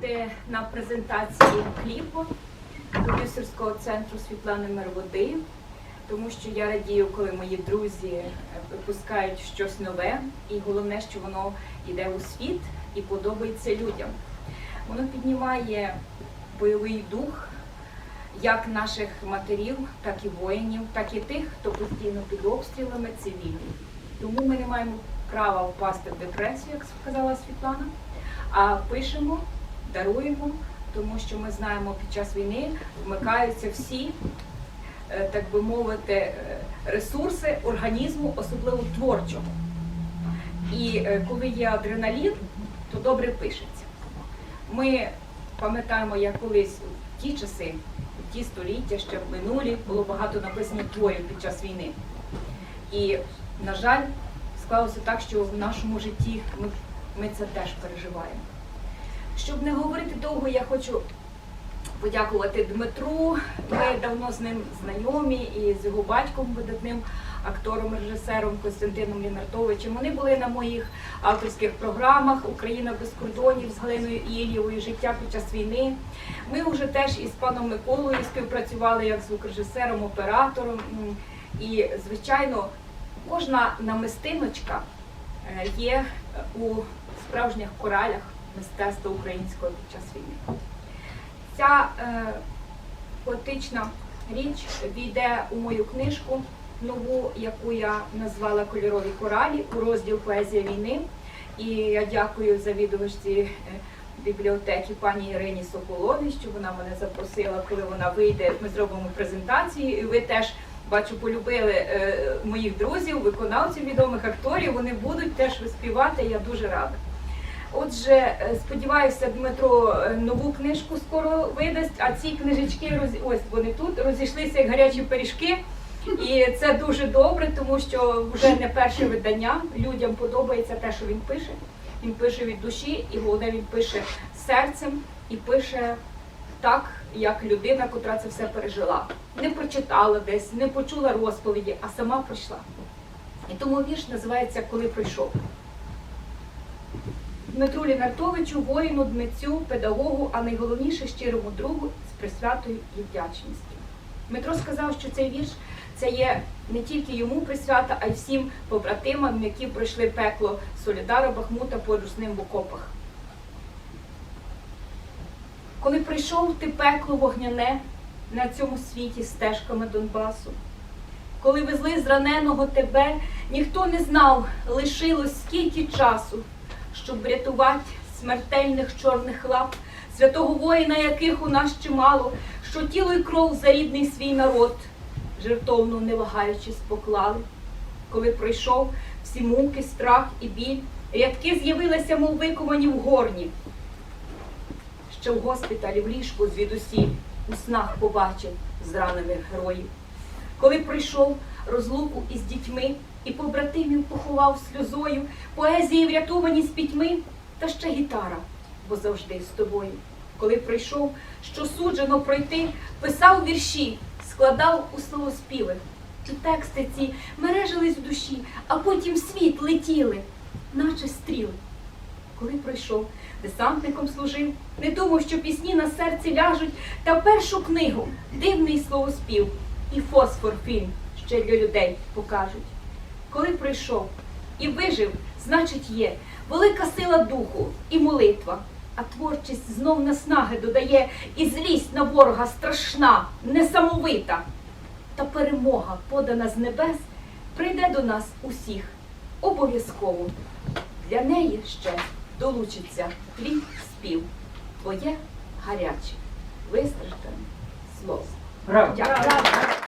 бути на презентації кліпу продюсерського центру Світлани Мерводи, тому що я радію, коли мої друзі е, випускають щось нове, і головне, що воно йде у світ і подобається людям. Воно піднімає бойовий дух як наших матерів, так і воїнів, так і тих, хто постійно під обстрілами цивільних. Тому ми не маємо права впасти в депресію, як сказала Світлана, а пишемо, даруємо, тому що ми знаємо, під час війни вмикаються всі, е, так би мовити, е, ресурси організму, особливо творчого. І е, коли є адреналін, то добре пишеться. Ми пам'ятаємо, як колись в ті часи, в ті століття, ще в минулі, було багато написано творів під час війни. І, на жаль, склалося так, що в нашому житті ми, ми це теж переживаємо. Щоб не говорити довго, я хочу подякувати Дмитру. Ми давно з ним знайомі і з його батьком, видатним актором, режисером Костянтином Лінартовичем. Вони були на моїх авторських програмах Україна без кордонів з Галиною Іллєвою, життя під час війни. Ми вже теж із паном Миколою співпрацювали як звукорежисером, оператором. І, звичайно, кожна намистиночка е, є у справжніх коралях мистецтва українського під час війни. Ця е, поетична річ війде у мою книжку нову, яку я назвала Кольорові коралі у розділ Поезія війни. І я дякую завідувачці е, бібліотеки пані Ірині Соколовій, що вона мене запросила, коли вона вийде. Ми зробимо презентацію. І ви теж бачу, полюбили е, моїх друзів, виконавців, відомих акторів. Вони будуть теж виспівати. Я дуже рада. Отже, е, сподіваюся, Дмитро е, нову книжку скоро видасть, а ці книжечки роз... ось вони тут розійшлися як гарячі пиріжки. І це дуже добре, тому що вже не перше видання. Людям подобається те, що він пише. Він пише від душі, і головне він пише серцем і пише так, як людина, котра це все пережила. Не прочитала десь, не почула розповіді, а сама пройшла. І тому вірш називається Коли прийшов. Дмитру Лінартовичу, воїну, дмитцю, педагогу, а найголовніше щирому другу з присвятою і вдячністю. Дмитро сказав, що цей вірш це є не тільки йому присвята, а й всім побратимам, які пройшли пекло Солідара Бахмута поруч з ним в окопах. Коли прийшов ти пекло вогняне на цьому світі стежками Донбасу, коли везли зраненого тебе, ніхто не знав, лишилось скільки часу, щоб врятувати смертельних чорних лап, святого воїна, яких у нас чимало, що тіло й кров за рідний свій народ, жертовно не вагаючись поклали. Коли пройшов всі муки, страх і біль, рядки з'явилися, мов виковані в горні. Ще в госпіталі в ліжку звідусіль у снах побачив зранених героїв. Коли прийшов розлуку із дітьми і побратимів поховав сльозою, поезії врятовані з пітьми, та ще гітара, бо завжди з тобою. Коли прийшов, що суджено пройти, писав вірші, складав у словоспіви. І тексти ці мережились в душі, а потім світ летіли, наче стріли. Коли пройшов, десантником служив, не думав, що пісні на серці ляжуть, та першу книгу дивний словоспів і фосфор фільм ще для людей покажуть. Коли прийшов і вижив, значить є велика сила духу і молитва, а творчість знов наснаги додає, і злість на ворога страшна, несамовита. Та перемога, подана з небес, прийде до нас усіх обов'язково. Для неї ще долучиться твій спів, твоє гаряче, вистраждане слово. Браво! Дякую.